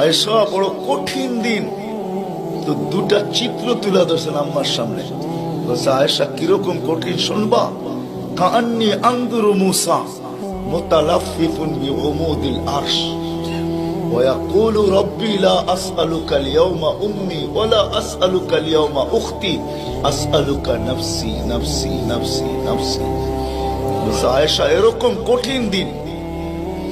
আয়েশা বড় কঠিন দিন তো দুটা চিত্র তুলে ধরছেন আম্মার সামনে বলছে আয়েশা কিরকম কঠিন শুনবা কান্নি আন্দুরু মুসা মুতালাফিফুন বিউমুদিল আরশ ويقول ربي لا أسألك اليوم أمي ولا أسألك اليوم أختي أسألك نفسي نفسي نفسي نفسي বলছে, আয়েশা এরকম কঠিন দিন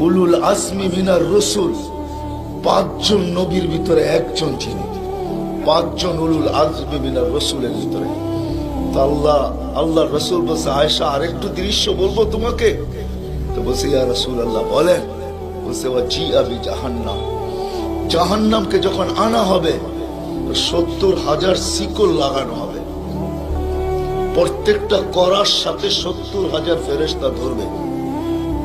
উলুল আসমি রসুল। পাঁচজন নবীর ভিতরে একজন পাঁচজন উলুল মিনার রসুলের ভিতরে। আল্লাহ আল্লাহ রসুল বলছে আয়সা দৃশ্য বলব তোমাকে? তো বলছে, ইয়া রসুল আল্লাহ বলেন। বলছে ও জি আবি জাহান্নাম। জাহান্নামকে যখন আনা হবে সত্তর হাজার শিকল লাগানো হবে। প্রত্যেকটা করার সাথে সত্তর হাজার ফেরেস্তা ধরবে।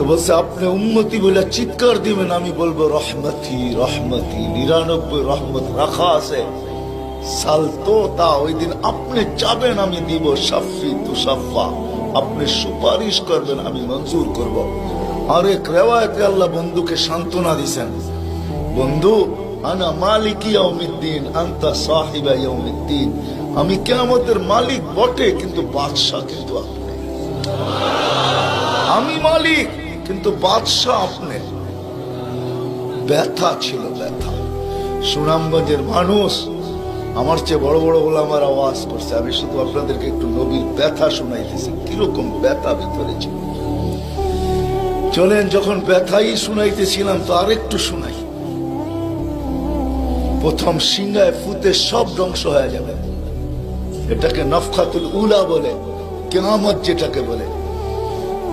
তো বলছে, আপনি উন্মতি বলে চিৎকার দিবেন, আমি বলব, রহমতি রহমতি, নিরানব্বই রহমত রাখা আছে। সাল তো ওই দিন আপনি চাবেন আমি দিব সাফি তুসাফা। আপনি সুপারিশ করবেন, আমি মঞ্জুর করব। আরেক রেওয়ায়তে আল্লাহ বন্ধুকে সান্ত্বনা দিছেন। বন্ধু, আনা মালিক ইয়াউমিদ্দিন, আন্তা সাহিবা ইয়াউমিদ্দিন। আমি কিয়ামতের মালিক বটে, কিন্তু বাদশাহ কিন্তু আপনি। আমি মালিক কিন্তু বাদশাহ আপনি। ব্যথা ছিল ব্যথা। সুনামগঞ্জের মানুষ আমার চেয়ে বড় বড় বলে আমার আওয়াজ করছে। আমি শুধু আপনাদেরকে একটু নবীর ব্যথা শুনাইতেছি। কীরকম ব্যথা ভিতরে ছিল। চলেন, যখন ব্যথাই শুনাইতেছিলাম তো আরেকটু শুনাই। প্রথম সিংহায় ফুতে সব ধ্বংস হয়ে যাবে। এটাকে নফখাতুল উলা বলে কেমামত যেটাকে বলে।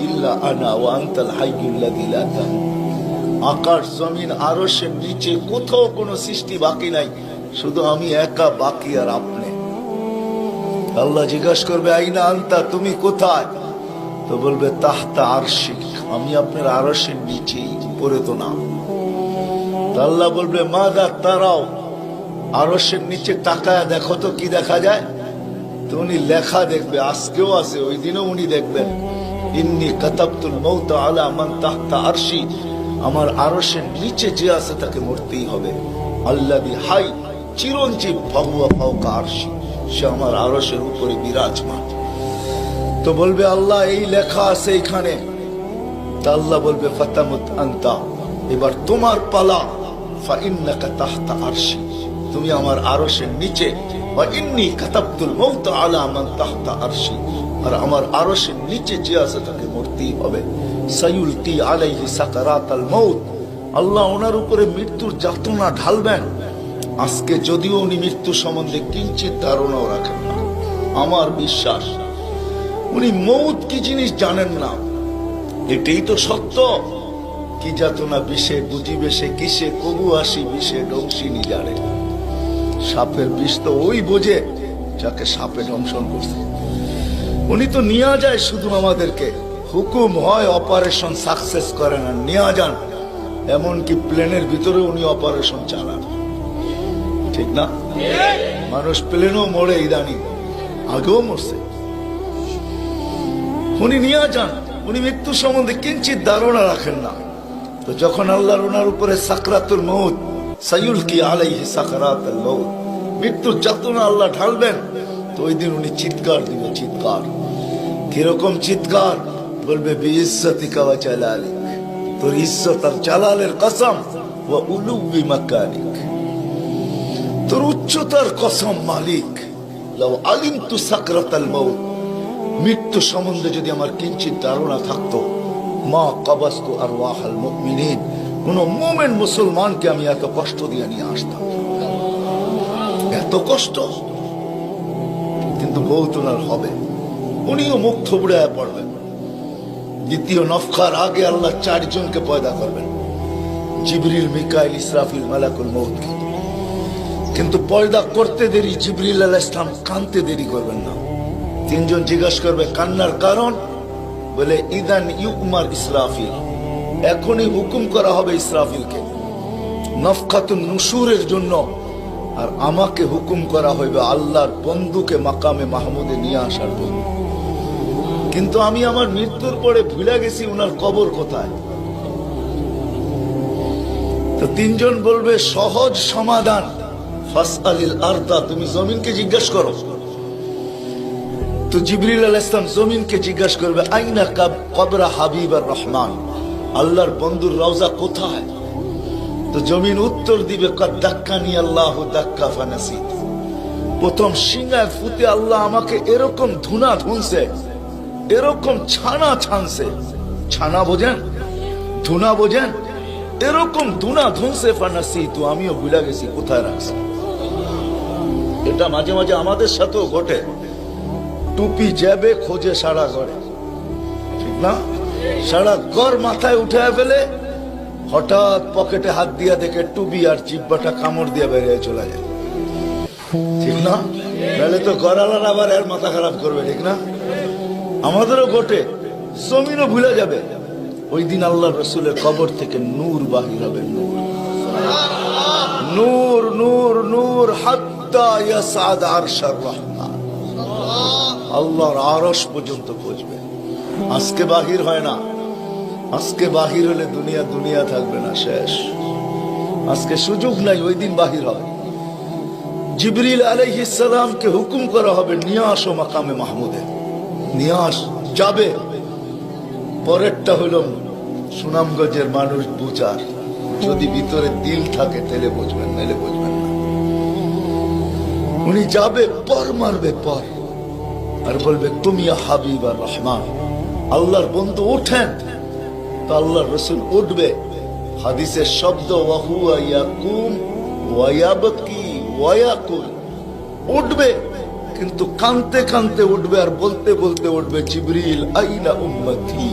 ইল্লা আনা আকাশ, জমিন, আরশের নিচে কোথাও কোনো সৃষ্টি বাকি নাই। শুধু আমি একা বাকি আর আপনি। আল্লাহ জিজ্ঞাসা করবে, আইনা তুমি কোথায়? তো বলবে, তাহতা আরশিক, আমি আপনার আরশের পড়ে তো না। আল্লাহ বলবে তারাও, আরশের নিচে তাকায় দেখো তো কি দেখা যায়? তো উনি লেখা দেখবে, আজকেও আছে, ওই দিনও উনি দেখবেন। ইন্নি মৌত আলা আরশি। আমার আরশের নিচে যে আছে তাকে মরতেই হবে। আল্লাহ হাই, চিরঞ্জীব ভগবা ফাউকা সে আমার আরশের উপরে বিরাজমান। তো বলবে, আল্লাহ, এই লেখা আছে এখানে। তা আল্লাহ বলবে আন্তা। এবার তোমার পালা আরশি। তুমি আমার আরশের নিচে ইন্নী মাউত আলা মান তাহতা আরশি। আর আমার আরশের নিচে যে আছে তাকে মরতেই হবে। সায়ুলকি আলাইহি সাকারাতাল মাউত। আল্লাহ ওনার উপরে মৃত্যুর যাতনা ঢালবেন। আজকে যদিও উনি মৃত্যু সম্বন্ধে কিঞ্চিত ধারণাও রাখেন না। আমার বিশ্বাস, উনি মৌত কি জিনিস জানেন না। এটাই তো সত্য। কি যাতনা বিষে বুঝিবে সে কিসে, কবু আসি বিষে ডংসিনি জানে সাপের বিষ তো ওই বোঝে যাকে সাপে দংশন করছে। উনি তো নিয়ে যায় শুধু আমাদেরকে। হুকুম হয় অপারেশন সাকসেস করে না নিয়ে যান। এমনকি প্লেনের ভিতরে উনি অপারেশন চালান। ঠিক না? মানুষ প্লেনও মরে ইদানিং। আগেও মরছে। উনি নিয়ে যান। উনি মৃত্যু সম্বন্ধে কিঞ্চিত ধারণা রাখেন না। তো যখন আল্লাহর ওনার উপরে সাকরাতুল মৌত সাইউল কি আলাইহি সাকরাতুল মৌত মৃত্যুর যাতনা আল্লাহ ঢালবেন তো ওই দিন উনি চিৎকার দিবে চিৎকার। কীরকম চিৎকার? বলবে বিইজ্জতিকা ওয়া জালালিক। তোর ইজ্জত আর জালালের কসম ওয়া উলুবি মাকানিক। তোর উচ্চতার কসম মালিক। লাউ আলিমতু সাকরাতাল মৌত মৃত্যু সম্বন্ধে যদি আমার কিঞ্চিত ধারণা থাকতো, মা কবাস্তু আর ওয়াহাল মুমিনিন, কোন মোমেন মুসলমানকে আমি এত কষ্ট দিয়ে নিয়ে আসতাম। এত কষ্ট? কিন্তু বউ তোলার হবে। উনিও মুখ থুবড়ায় পড়বেন। দ্বিতীয় নফখার আগে আল্লাহ চারজনকে পয়দা করবেন। জিবরিল, মিকাইল, ইসরাফিল, মালাকুল মৌতকে কিন্তু পয়দা করতে দেরি, জিবরিল আলাহ ইসলাম কানতে দেরি করবেন না। তিনজন জিজ্ঞাসা করবে, কান্নার কারণ? বলে, ইদান ইউকুমার ইসরাফিল। এখনই হুকুম করা হবে ইসরাফিলকে। নফখাতুন নুসুরের জন্য আর আমাকে হুকুম করা হইবে আল্লাহর বন্ধুকে মাকামে মাহমুদে নিয়ে আসার জন্য। কিন্তু আমি আমার মৃত্যুর পরে ভুলে গেছি ওনার কবর কোথায়। তো তিনজন বলবে, সহজ সমাধান। আর্দা, তুমি জমিনকে জিজ্ঞাসা করো। তো জিবরিল আল ইসলাম জমিনকে জিজ্ঞাসা করবে, আইনা কাব কবরা হাবিব আর রহমান? আল্লাহর বন্ধুর রওজা কোথায়? তো জমিন উত্তর দিবে দাক্কানি আল্লাহ দাক্কা ফানাসি প্রথম সিংহায় ফুতে আল্লাহ আমাকে এরকম ধুনা ধুনছে, এরকম ছানা ছানছে। ছানা বোঝেন? ধুনা বোঝেন? এরকম ধুনা ধুনছে ফানাসি তো আমিও ভুলে গেছি, কোথায় রাখছি? এটা মাঝে মাঝে আমাদের সাথেও ঘটে। টুপি যাবে খোঁজে সারা ঘরে। ঠিক না? সারা ঘর মাথায় উঠে ফেলে হঠাৎ পকেটে হাত দিয়া দেখে টুবি আর জিব্বাটা কামড় দিয়ে বেরিয়ে চলে যায়। ঠিক না? তাহলে তো গড়ালার আবার এর মাথা খারাপ করবে, ঠিক না? আমাদেরও ঘটে জমিনও ভুলে যাবে। ওই দিন আল্লাহ রসুলের কবর থেকে নূর বাহির হবে, নূর। নূর নূর নূর আল্লাহর আরশ পর্যন্ত পৌঁছবে। আজকে বাহির হয় না। আজকে বাহির হলে দুনিয়া দুনিয়া থাকবে না, শেষ। আজকে সুযোগ নাই, ওই দিন বাহির হয়। জিবরিল আলাইহিসসালামকে হুকুম করা হবে, নিয়ে আসো মাকামে মাহমুদে। নিয়ে আস, যাবে। পরেরটা হলো সুনামগঞ্জের মানুষ বুঝার। যদি ভিতরে দিল থাকে তাহলে বুঝবেন নাহলে বুঝবেন না। উনি যাবে, পর মারবে, পর। আর বলবে তুমি হাবিব আর রহমান। আল্লাহর বন্ধু ওঠেন। তো আল্লাহর রসুল উঠবে। হাদিসের শব্দ, ওয়াহুয়া ইয়াকুম ওয়ায়াবকি ওয়ায়াকুল উঠবে, কিন্তু কানতে কানতে উঠবে আর বলতে বলতে উঠবে, জিবরিল, আইনা উম্মতি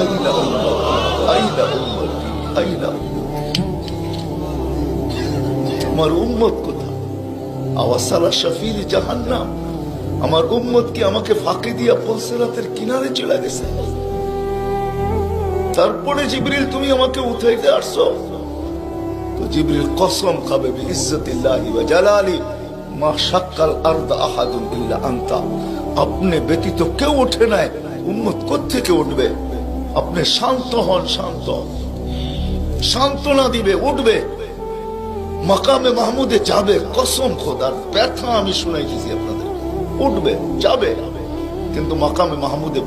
আইনা উম্মতি আইনা উম্মতি, আইনা আমার উম্মত কোথা আওয়াসালা শফির জাহান্নাম। আমার উম্মত কি আমাকে ফাঁকি দিয়া পলসেরাতের কিনারে চলে গেছে? তারপরে জিবরিল, তুমি আমাকে উঠাইতে আসছো। তো জিবরিল কসম খাবে ইজ্জতিল্লাহি ওয়া জালালি, মা শাক্কাল আরদ আহাদুন ইল্লা আনতা। আপনি ব্যতীত কেউ ওঠে নাই, উম্মত কোত্থেকে উঠবে? আপনি শান্ত হন, শান্ত। সান্ত্বনা দিবে, উঠবে। মাকামে মাহমুদে যাবে, কসম খোদার ব্যথা আমি শুনাইতেছি আপনাদের। উঠবে, যাবে। কিন্তু মকামে মাহমুদে